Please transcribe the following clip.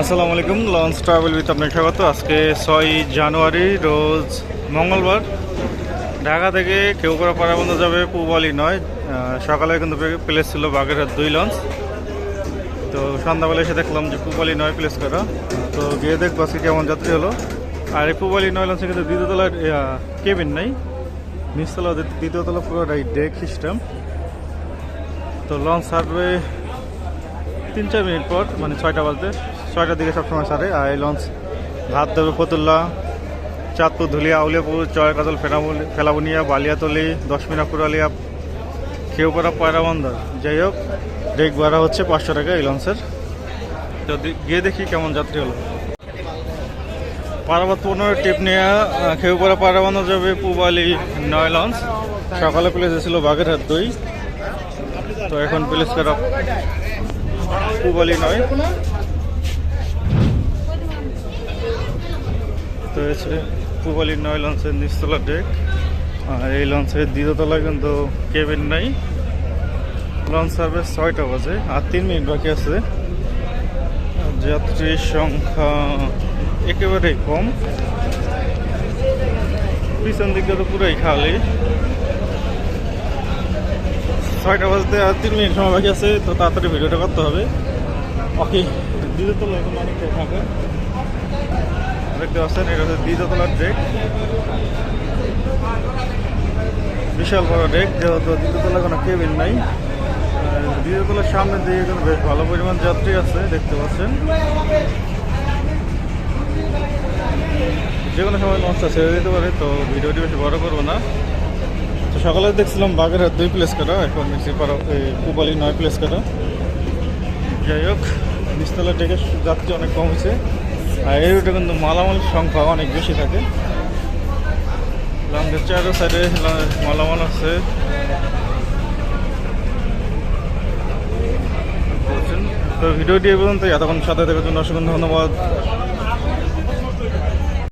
আসসালামু আলাইকুম launch travel with আপনাকে স্বাগত। আজকে ছয় জানুয়ারি, রোজ মঙ্গলবার। ঢাকা থেকে কেউ করা পারাবন্ধ যাবে, পুবালি নয়। সকালে কিন্তু প্লেস ছিল বাগেরহাট দুই লঞ্চ তো সন্ধ্যাবেলা এসে দেখলাম যে পুবালি নয় প্লেস করা। তো গিয়ে দেখব আজকে কেমন যাত্রী হলো। আর এই পুবালি নয় লঞ্চে কিন্তু দ্বিতীয়তলার কেবিন নেই। নিচতলা দ্বিতীয় তলা পুরোটাই ডেক সিস্টেম তো লঞ্চ ছাড়বে তিন চার মিনিট পর মানে ছয়টা বাজতে ছয়টার দিকে সবসময় সারে। আর এই লঞ্চ ঘাট দেবে ফতুল্লা চাঁদপুর ধুলিয়া আউলিয়াপুর চয়কাতল ফেনাবুলি ফেলাবুনিয়া বালিয়াতলি দশমিনাপুর আলিয়া খেউপাড়া পয়রাবন্দর। যাই হোক ডেক ভাড়া হচ্ছে পাঁচশো টাকা এই লঞ্চের। তো গিয়ে দেখি কেমন যাত্রী হলো। পারাবাদ পনেরো নিয়ে আহ, খেউপাড়া পায়রাবন্দর যাবে পুবালি নয় লঞ্চ। সকালে প্লেস ছিল বাগেরহাট দুই। তো এখন প্লেস করা পুবালি নয়। তো হচ্ছে পুবালি নয় লঞ্চের নিচতলা ডেক আর এই লঞ্চের দ্বিতীয়তলায় কিন্তু কেবিন নাই। লঞ্চ সার্ভিস ছয়টা বাজে আর তিন মিনিট বাকি আছে। যাত্রীর সংখ্যা একেবারেই কম। পিছন দিকটা তো পুরাই খালি। ছয়টা বাজতে আর তিন মিনিট সময় বাকি আছে, তো তাড়াতাড়ি ভিডিওটা করতে হবে। ওকে দ্বিতীয়তলা এখন অনেকটা ফাঁকা দেখতে পাচ্ছেন, এটা হচ্ছে দ্বিতীয়তলার ডেক বিশাল বড় ডেক যেহেতু দ্বিতীয়তলা কোনো কেবিন নাই। দ্বিতীয়তলার সামনে দিয়ে কিন্তু বেশ ভালো পরিমাণ যাত্রী আছে, দেখতে পাচ্ছেন। যে কোনো সময় লঞ্চটা ছেড়ে দিতে পারে, তো ভিডিওটি বেশি বড় করব না। সকালে দেখছিলাম বাগেরহাট দুই প্লেস করা, এখন দেখছি পুবালি নয় প্লেস করা। যাই হোক, নিচতলা ডেকে যাত্রী অনেক কম আর এই রুটে কিন্তু মালামাল সংখ্যা অনেক বেশি থাকে। লঞ্চের চারো সাইডে মালামাল আছে? তো ভিডিওটি পর্যন্ত এতক্ষণ সাথে দেখার জন্য অসংখ্য ধন্যবাদ।